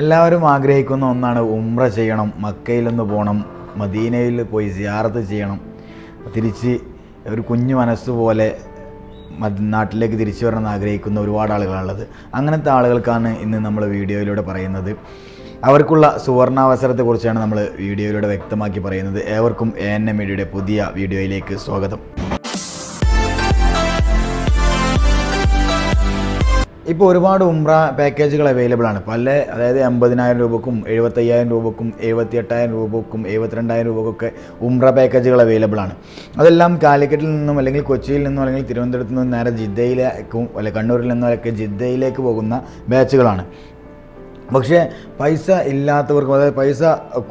എല്ലാവരും ആഗ്രഹിക്കുന്ന ഒന്നാണ് ഉംറ ചെയ്യണം മക്കയിൽ നിന്ന് പോകണം മദീനയിൽ പോയി സിയാറത്ത് ചെയ്യണം. തിരിച്ച് ഒരു കുഞ്ഞു മനസ്സ് പോലെ മദ് നാട്ടിലേക്ക് തിരിച്ചു വരണം ആഗ്രഹിക്കുന്ന ഒരുപാട് ആളുകളാണുള്ളത്. അങ്ങനത്തെ ആളുകൾക്കാണ് ഇന്ന് നമ്മൾ വീഡിയോയിലൂടെ പറയുന്നത്. അവർക്കുള്ള സുവർണാവസരത്തെക്കുറിച്ചാണ് നമ്മൾ വീഡിയോയിലൂടെ വ്യക്തമാക്കി പറയുന്നത്. ഏവർക്കും എ എൻ എം മീഡിയയുടെ പുതിയ വീഡിയോയിലേക്ക് സ്വാഗതം. ഇപ്പോൾ ഒരുപാട് ഉംറ പാക്കേജുകൾ അവൈലബിൾ ആണ്. പല അതായത് എൺപതിനായിരം രൂപക്കും എഴുപത്തയ്യായിരം രൂപക്കും എഴുപത്തി എട്ടായിരം രൂപക്കും എഴുപത്തിരണ്ടായിരം രൂപക്കൊക്കെ ഉംറ പാക്കേജുകൾ അവൈലബിൾ ആണ്. അതെല്ലാം കാലിക്കറ്റിൽ നിന്നും അല്ലെങ്കിൽ കൊച്ചിയിൽ നിന്നും അല്ലെങ്കിൽ തിരുവനന്തപുരത്ത് നിന്നും നേരെ ജിദ്ദയിലേക്കും അല്ലെങ്കിൽ കണ്ണൂരിൽ നിന്നും ഒക്കെ ജിദ്ദയിലേക്ക് പോകുന്ന ബാച്ചുകളാണ് പക്ഷേ പൈസ ഇല്ലാത്തവർക്കും അതായത് പൈസ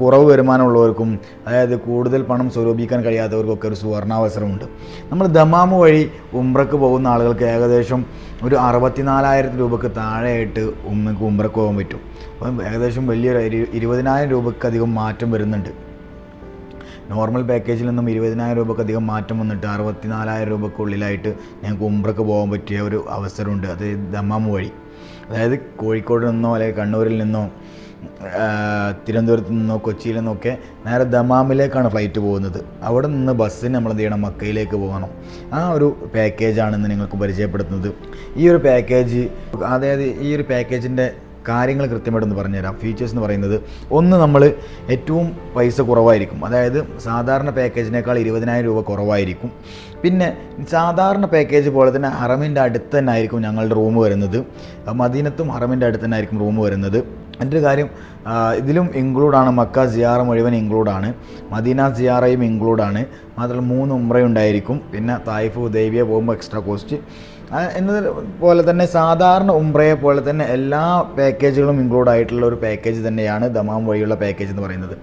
കുറവ് വരുമാനമുള്ളവർക്കും അതായത് കൂടുതൽ പണം സ്വരൂപിക്കാൻ കഴിയാത്തവർക്കൊക്കെ ഒരു സുവർണാവസരമുണ്ട്. നമ്മൾ ദമാമ് വഴി ഉംറക്ക് പോകുന്ന ആളുകൾക്ക് ഏകദേശം ഒരു അറുപത്തിനാലായിരം രൂപക്ക് താഴെയായിട്ട് ഉമ്മക്ക് ഉംറക്ക് പോകാൻ പറ്റും. അപ്പം ഏകദേശം വലിയൊരു ഇരു- ഇരുപതിനായിരം രൂപക്ക് അധികം മാറ്റം വരുന്നുണ്ട്. നോർമൽ പാക്കേജിൽ നിന്നും ഇരുപതിനായിരം രൂപക്ക് അധികം മാറ്റം വന്നിട്ട് അറുപത്തിനാലായിരം രൂപക്കുള്ളിലായിട്ട് ഞങ്ങൾക്ക് ഉംറക്ക് പോകാൻ പറ്റിയ ഒരു അവസരമുണ്ട്. അത് ദമാമ് വഴി. അതായത് കോഴിക്കോട് നിന്നോ അല്ലെങ്കിൽ കണ്ണൂരിൽ നിന്നോ തിരുവനന്തപുരത്ത് നിന്നോ കൊച്ചിയിൽ നിന്നൊക്കെ നേരെ ദമാമിലേക്കാണ് ഫ്ലൈറ്റ് പോകുന്നത്. അവിടെ നിന്ന് ബസ്സിന് നമ്മൾ എന്ത് ചെയ്യണം? മക്കയിലേക്ക് പോകണം. ആ ഒരു പാക്കേജാണ് ഇന്ന് നിങ്ങൾക്ക് പരിചയപ്പെടുത്തുന്നത്. ഈ ഒരു പാക്കേജ് അതായത് ഈ ഒരു പാക്കേജിന്റെ കാര്യങ്ങൾ കൃത്യമായിട്ടൊന്ന് പറഞ്ഞുതരാം. ഫീച്ചേഴ്സ് എന്ന് പറയുന്നത് ഒന്ന് നമ്മൾ ഏറ്റവും പൈസ കുറവായിരിക്കും. അതായത് സാധാരണ പാക്കേജിനേക്കാൾ ഇരുപതിനായിരം രൂപ കുറവായിരിക്കും. പിന്നെ സാധാരണ പാക്കേജ് പോലെ തന്നെ ഹറമിന്റെ അടുത്ത് തന്നെ ആയിരിക്കും ഞങ്ങളുടെ റൂം വരുന്നത്. മദീനത്തും ഹറമിന്റെ അടുത്ത് തന്നെ ആയിരിക്കും റൂം വരുന്നത്. എന്റെ ഒരു കാര്യം ഇതിലും ഇൻക്ലൂഡാണ് മക്ക സിയാറ മുഴുവൻ ഇൻക്ലൂഡാണ് മദീന സിയാറയും ഇൻക്ലൂഡാണ് മാത്രമല്ല മൂന്ന് ഉംറയുണ്ടായിരിക്കും പിന്നെ തായിഫ് ഉദൈബിയ പോകുമ്പോൾ എക്സ്ട്രാ കോസ്റ്റ് എന്നത് പോലെ തന്നെ സാധാരണ ഉംബ്രയെ പോലെ തന്നെ എല്ലാ പാക്കേജുകളും ഇൻക്ലൂഡ് ആയിട്ടുള്ള ഒരു പാക്കേജ് തന്നെയാണ് ദമാം വഴിയുള്ള പാക്കേജ് എന്ന് പറയുന്നത്.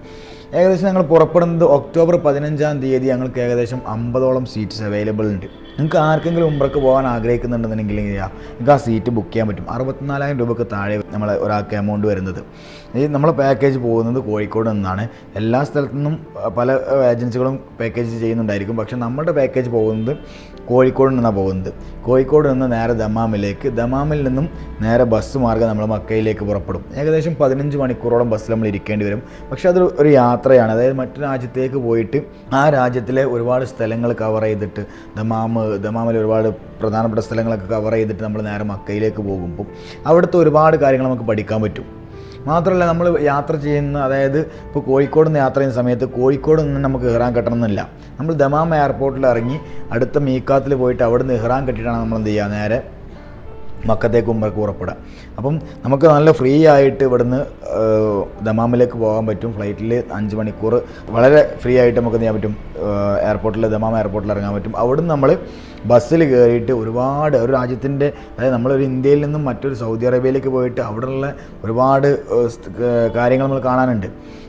ഏകദേശം ഞങ്ങൾ പുറപ്പെടുന്നത് ഒക്ടോബർ പതിനഞ്ചാം തീയതി ഞങ്ങൾക്ക് ഏകദേശം അമ്പതോളം സീറ്റ്സ് അവൈലബിൾ ഉണ്ട്. നിങ്ങൾക്ക് ആർക്കെങ്കിലും ഉംറക്ക് പോകാൻ ആഗ്രഹിക്കുന്നുണ്ടെന്നുണ്ടെങ്കിൽ നിങ്ങൾക്ക് ആ സീറ്റ് ബുക്ക് ചെയ്യാൻ പറ്റും. അറുപത്തിനാലായിരം രൂപക്ക് താഴെ നമ്മൾ ഒരാൾക്ക് എമൗണ്ട് വരുന്നത്. ഈ നമ്മളെ പാക്കേജ് പോകുന്നത് കോഴിക്കോട് നിന്നാണ്. എല്ലാ സ്ഥലത്തു നിന്നും പല ഏജൻസികളും പാക്കേജ് ചെയ്യുന്നുണ്ടായിരിക്കും. പക്ഷേ നമ്മുടെ പാക്കേജ് പോകുന്നത് കോഴിക്കോട് നിന്നാണ് പോകുന്നത്. കോഴിക്കോട് നിന്ന് നേരെ ദമാമിലേക്ക്. ദമാമിൽ നിന്നും നേരെ ബസ് മാർഗം നമ്മൾ മക്കയിലേക്ക് പുറപ്പെടും. ഏകദേശം പതിനഞ്ച് മണിക്കൂറോളം ബസ്സിൽ നമ്മൾ ഇരിക്കേണ്ടി വരും. പക്ഷേ അതൊരു ഒരു യാത്രയാണ്. അതായത് മറ്റു രാജ്യത്തേക്ക് പോയിട്ട് ആ രാജ്യത്തിലെ ഒരുപാട് സ്ഥലങ്ങൾ കവർ ചെയ്തിട്ട് ദമാമ് ദമാമിൽ ഒരുപാട് പ്രധാനപ്പെട്ട സ്ഥലങ്ങളൊക്കെ കവർ ചെയ്തിട്ട് നമ്മൾ നേരെ മക്കയിലേക്ക് പോകുമ്പോൾ അവിടുത്തെ ഒരുപാട് കാര്യങ്ങൾ നമുക്ക് പഠിക്കാൻ പറ്റും. മാത്രമല്ല നമ്മൾ യാത്ര ചെയ്യുന്ന അതായത് ഇപ്പോൾ കോഴിക്കോട് നിന്ന് യാത്ര ചെയ്യുന്ന സമയത്ത് കോഴിക്കോട് നിന്ന് നമുക്ക് ഇഹ്റാൻ കെട്ടണമെന്നില്ല. നമ്മൾ ദമാം എയർപോർട്ടിൽ ഇറങ്ങി അടുത്ത മീക്കാത്തിൽ പോയിട്ട് അവിടെ നിന്ന് ഇഹ്റാൻ കെട്ടിയിട്ടാണ് നമ്മൾ എന്ത് ചെയ്യുക? നേരെ മക്കത്തേക്ക് ഉമ്മർക്ക് പുറപ്പെടാം അപ്പം നമുക്ക് നല്ല ഫ്രീ ആയിട്ട് ഇവിടുന്ന് ദമാമിലേക്ക് പോകാൻ പറ്റും. ഫ്ലൈറ്റിൽ അഞ്ച് മണിക്കൂർ വളരെ ഫ്രീ ആയിട്ട് നമുക്ക് ചെയ്യാൻ പറ്റും? എയർപോർട്ടിൽ ദമാം എയർപോർട്ടിൽ ഇറങ്ങാൻ പറ്റും. അവിടുന്ന് നമ്മൾ ബസ്സിൽ കയറിയിട്ട് ഒരുപാട് ഒരു രാജ്യത്തിന്റെ അതായത് നമ്മളൊരു ഇന്ത്യയിൽ നിന്നും മറ്റൊരു സൗദി അറേബ്യയിലേക്ക് പോയിട്ട് അവിടെയുള്ള ഒരുപാട് കാര്യങ്ങൾ നമ്മൾ കാണാനുണ്ട്.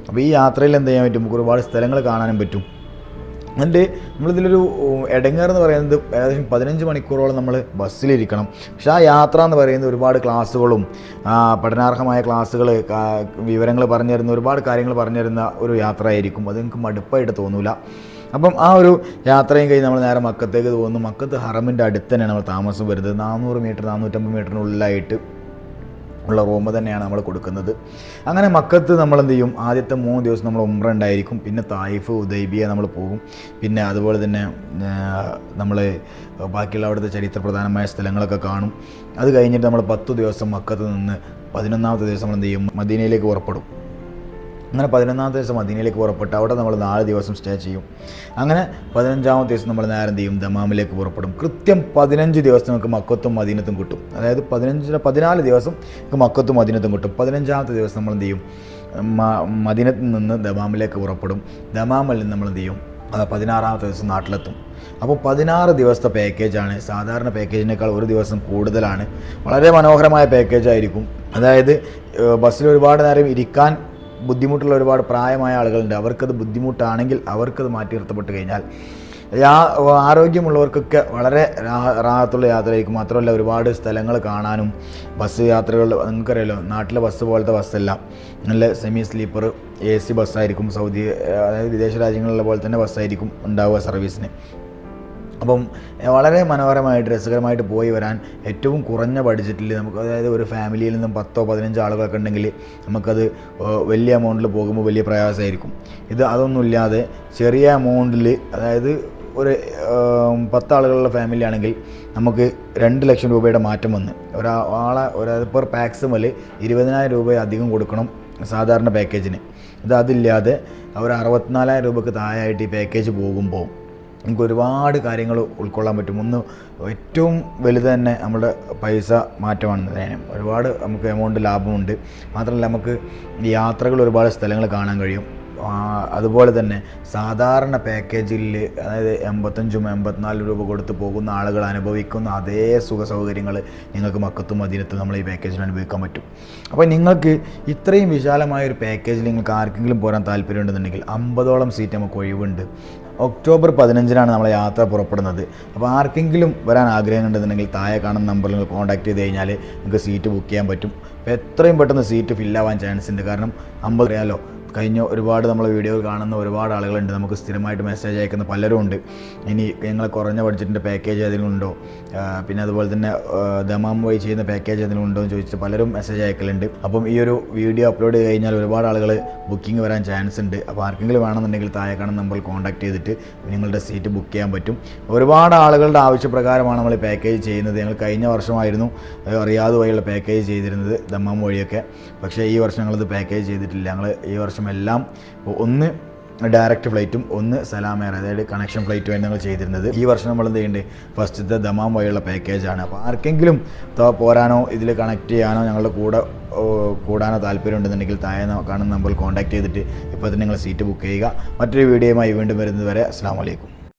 അപ്പോൾ ഈ യാത്രയിൽ എന്ത് ചെയ്യാൻ പറ്റും? നമുക്ക് ഒരുപാട് സ്ഥലങ്ങൾ കാണാനും പറ്റും. എന്നിട്ട് നമ്മളിതിലൊരു എന്ന് പറയുന്നത് ഏകദേശം പതിനഞ്ച് മണിക്കൂറോളം നമ്മൾ ബസ്സിലിരിക്കണം. പക്ഷേ ആ യാത്ര എന്ന് പറയുന്നത് ഒരുപാട് ക്ലാസ്സുകളും പഠനാർഹമായ ക്ലാസ്സുകൾ വിവരങ്ങൾ പറഞ്ഞു തരുന്ന ഒരുപാട് കാര്യങ്ങൾ പറഞ്ഞു തരുന്ന ഒരു യാത്ര ആയിരിക്കും അത് നിങ്ങൾക്ക് മടുപ്പായിട്ട് തോന്നൂല. അപ്പം ആ ഒരു യാത്രയും കഴിഞ്ഞ് നമ്മൾ നേരെ മക്കത്തേക്ക് പോകുന്നു. മക്കത്ത് ഹറമിന്റെ അടുത്ത് തന്നെയാണ് നമ്മൾ താമസം വരുന്നത്. നാനൂറ് മീറ്റർ നാനൂറ്റമ്പത് മീറ്ററിനുള്ളിലായിട്ട് ഉള്ള റൂമ് തന്നെയാണ് നമ്മൾ കൊടുക്കുന്നത്. അങ്ങനെ മക്കത്ത് നമ്മൾ എന്ത് ചെയ്യും? ആദ്യത്തെ മൂന്ന് ദിവസം നമ്മൾ ഉമ്ര ഉണ്ടായിരിക്കും. പിന്നെ തായിഫ് ഉദൈബിയ നമ്മൾ പോകും. പിന്നെ അതുപോലെ തന്നെ നമ്മൾ ബാക്കിയുള്ള അവിടുത്തെ ചരിത്ര പ്രധാനമായ സ്ഥലങ്ങളൊക്കെ കാണും. അത് കഴിഞ്ഞിട്ട് നമ്മൾ പത്ത് ദിവസം മക്കത്ത് നിന്ന് പതിനൊന്നാമത്തെ ദിവസം നമ്മൾ എന്ത് ചെയ്യും? മദീനയിലേക്ക് പുറപ്പെടും. അങ്ങനെ പതിനൊന്നാമത്തെ ദിവസം മദീനയിലേക്ക് പുറപ്പെട്ട് അവിടെ നമ്മൾ നാല് ദിവസം സ്റ്റേ ചെയ്യും. അങ്ങനെ പതിനഞ്ചാമത്തെ ദിവസം നമ്മൾ നേരം ചെയ്യും? ദമാമിലേക്ക് പുറപ്പെടും. കൃത്യം പതിനഞ്ച് ദിവസം നമുക്ക് മക്കത്തും മദീനത്തും കിട്ടും. അതായത് പതിനഞ്ച് പതിനാല് ദിവസം നമുക്ക് മക്കത്തും മദീനത്തും കിട്ടും. പതിനഞ്ചാമത്തെ ദിവസം നമ്മൾ എന്ത് ചെയ്യും? മദീനത്തിൽ നിന്ന് ദമാമിലേക്ക് പുറപ്പെടും. ദമാമിൽ നിന്ന് നമ്മൾ എന്ത് ചെയ്യും? പതിനാറാമത്തെ ദിവസം നാട്ടിലെത്തും. അപ്പോൾ പതിനാറ് ദിവസത്തെ പാക്കേജാണ് സാധാരണ പാക്കേജിനേക്കാൾ ഒരു ദിവസം കൂടുതലാണ്. വളരെ മനോഹരമായ പാക്കേജായിരിക്കും അതായത് ബസ്സിൽ ഒരുപാട് നേരം ഇരിക്കാൻ ബുദ്ധിമുട്ടുള്ള ഒരുപാട് പ്രായമായ ആളുകളുണ്ട്. അവർക്കത് ബുദ്ധിമുട്ടാണെങ്കിൽ അവർക്കത് മാറ്റി നിർത്തപ്പെട്ട് കഴിഞ്ഞാൽ യാ ആരോഗ്യമുള്ളവർക്കൊക്കെ വളരെ റാഹത്തുള്ള യാത്രയായിരിക്കും. മാത്രമല്ല ഒരുപാട് സ്ഥലങ്ങൾ കാണാനും ബസ് യാത്രകൾ നിങ്ങൾക്കറിയാലോ നാട്ടിലെ ബസ് പോലത്തെ ബസ്സല്ല. നല്ല സെമി സ്ലീപ്പർ എ സി ബസ്സായിരിക്കും. സൗദി അതായത് വിദേശ രാജ്യങ്ങളിലെ പോലെ തന്നെ ബസ്സായിരിക്കും ഉണ്ടാവുക സർവീസിന് അപ്പം വളരെ മനോഹരമായിട്ട് രസകരമായിട്ട് പോയി വരാൻ ഏറ്റവും കുറഞ്ഞ ബഡ്ജറ്റിൽ നമുക്ക് അതായത് ഒരു ഫാമിലിയിൽ നിന്നും പത്തോ പതിനഞ്ചോ ആളുകളൊക്കെ ഉണ്ടെങ്കിൽ നമുക്കത് വലിയ എമൗണ്ടിൽ പോകുമ്പോൾ വലിയ പ്രയാസമായിരിക്കും. ഇത് അതൊന്നുമില്ലാതെ ചെറിയ എമൗണ്ടിൽ അതായത് ഒരു പത്താളുകളുള്ള ഫാമിലി ആണെങ്കിൽ നമുക്ക് രണ്ട് ലക്ഷം രൂപയുടെ മാറ്റം വന്ന് ഒരാളെ ഒരു പെർ പാക്സ് മുതൽ ഇരുപതിനായിരം രൂപ അധികം കൊടുക്കണം സാധാരണ പാക്കേജിന് ഇത് അതില്ലാതെ ഒരു അറുപത്തിനാലായിരം രൂപക്ക് താഴെയായിട്ട് ഈ പാക്കേജ് പോകുമ്പോൾ നമുക്ക് ഒരുപാട് കാര്യങ്ങൾ ഉൾക്കൊള്ളാൻ പറ്റും. ഒന്ന് ഏറ്റവും വലുത് തന്നെ നമ്മുടെ പൈസ മാറ്റമാണ് അതിന് ഒരുപാട് നമുക്ക് എമൗണ്ട് ലാഭമുണ്ട്. മാത്രമല്ല നമുക്ക് യാത്രകൾ ഒരുപാട് സ്ഥലങ്ങൾ കാണാൻ കഴിയും. അതുപോലെ തന്നെ സാധാരണ പാക്കേജിൽ അതായത് എൺപത്തഞ്ചും എൺപത്തിനാല് രൂപ കൊടുത്ത് പോകുന്ന ആളുകൾ അനുഭവിക്കുന്ന അതേ സുഖ സൗകര്യങ്ങൾ നിങ്ങൾക്ക് മക്കത്തും മദീനത്തും നമ്മൾ ഈ പാക്കേജിൽ അനുഭവിക്കാൻ പറ്റും. അപ്പോൾ നിങ്ങൾക്ക് ഇത്രയും വിശാലമായ ഒരു പാക്കേജിൽ നിങ്ങൾക്ക് ആർക്കെങ്കിലും പോരാൻ താല്പര്യമുണ്ടെന്നുണ്ടെങ്കിൽ അമ്പതോളം സീറ്റ് നമുക്ക് ഒഴിവുണ്ട്. ഒക്ടോബർ പതിനഞ്ചിനാണ് നമ്മളെ യാത്ര പുറപ്പെടുന്നത്. അപ്പോൾ ആർക്കെങ്കിലും വരാൻ ആഗ്രഹം ഉണ്ടെന്നുണ്ടെങ്കിൽ താഴെ കാണുന്ന നമ്പറിൽ നിങ്ങൾ കോൺടാക്ട് ചെയ്ത് കഴിഞ്ഞാൽ നിങ്ങൾക്ക് സീറ്റ് ബുക്ക് ചെയ്യാൻ പറ്റും. അപ്പോൾ എത്രയും പെട്ടെന്ന് സീറ്റ് ഫില്ലാവാൻ ചാൻസ് ഉണ്ട് കാരണം അമ്പത് അറിയാലോ? കഴിഞ്ഞ ഒരുപാട് നമ്മളെ വീഡിയോ കാണുന്ന ഒരുപാട് ആളുകളുണ്ട്. നമുക്ക് സ്ഥിരമായിട്ട് മെസ്സേജ് അയക്കുന്ന പലരും ഉണ്ട്. ഇനി ഞങ്ങൾ കുറഞ്ഞ ബഡ്ജറ്റിന്റെ പാക്കേജ് ഏതെങ്കിലും ഉണ്ടോ? പിന്നെ അതുപോലെ തന്നെ ദമാം വഴി ചെയ്യുന്ന പാക്കേജ് ഏതെങ്കിലും ഉണ്ടോ എന്ന് ചോദിച്ചിട്ട് പലരും മെസ്സേജ് അയക്കലുണ്ട്. അപ്പം ഈ ഒരു വീഡിയോ അപ്ലോഡ് ചെയ്ത് കഴിഞ്ഞാൽ ഒരുപാട് ആളുകൾ ബുക്കിംഗ് വരാൻ ചാൻസ് ഉണ്ട്. അപ്പോൾ ആർക്കെങ്കിലും വേണമെന്നുണ്ടെങ്കിൽ താഴെ കാണുന്ന നമ്പറിൽ കോൺടാക്ട് ചെയ്തിട്ട് നിങ്ങളുടെ സീറ്റ് ബുക്ക് ചെയ്യാൻ പറ്റും. ഒരുപാട് ആളുകളുടെ ആവശ്യപ്രകാരമാണ് നമ്മൾ പാക്കേജ് ചെയ്യുന്നത്. ഞങ്ങൾ കഴിഞ്ഞ വർഷമായിരുന്നു റിയാദ് വഴിയുള്ള പാക്കേജ് ചെയ്തിരുന്നത് ദമ്മാം വഴിയൊക്കെ. പക്ഷേ ഈ വർഷം ഞങ്ങളത് പാക്കേജ് ചെയ്തിട്ടില്ല. ഞങ്ങൾ ഈ വർഷം എല്ലാം ഒന്ന് ഡയറക്റ്റ് ഫ്ലൈറ്റും ഒന്ന് സലാമേർ അതായത് കണക്ഷൻ ഫ്ലൈറ്റുമായിട്ട് ഞങ്ങൾ ചെയ്തിരുന്നത്. ഈ വർഷം നമ്മൾ എന്ത് ചെയ്യുന്നുണ്ട് ഫസ്റ്റത്തെ ദമാം വഴിയുള്ള പാക്കേജാണ് അപ്പോൾ ആർക്കെങ്കിലും പോരാനോ ഇതിൽ കണക്ട് ചെയ്യാനോ ഞങ്ങളുടെ കൂടെ കൂടാനോ താല്പര്യം ഉണ്ടെന്നുണ്ടെങ്കിൽ താഴെ കാണുന്ന നമ്പറിൽ കോൺടാക്ട് ചെയ്തിട്ട് ഇപ്പോൾ തന്നെ നിങ്ങൾ സീറ്റ് ബുക്ക് ചെയ്യുക. മറ്റൊരു വീഡിയോയുമായി വീണ്ടും വരുന്നത് വരെ അസ്സാം വലൈക്കും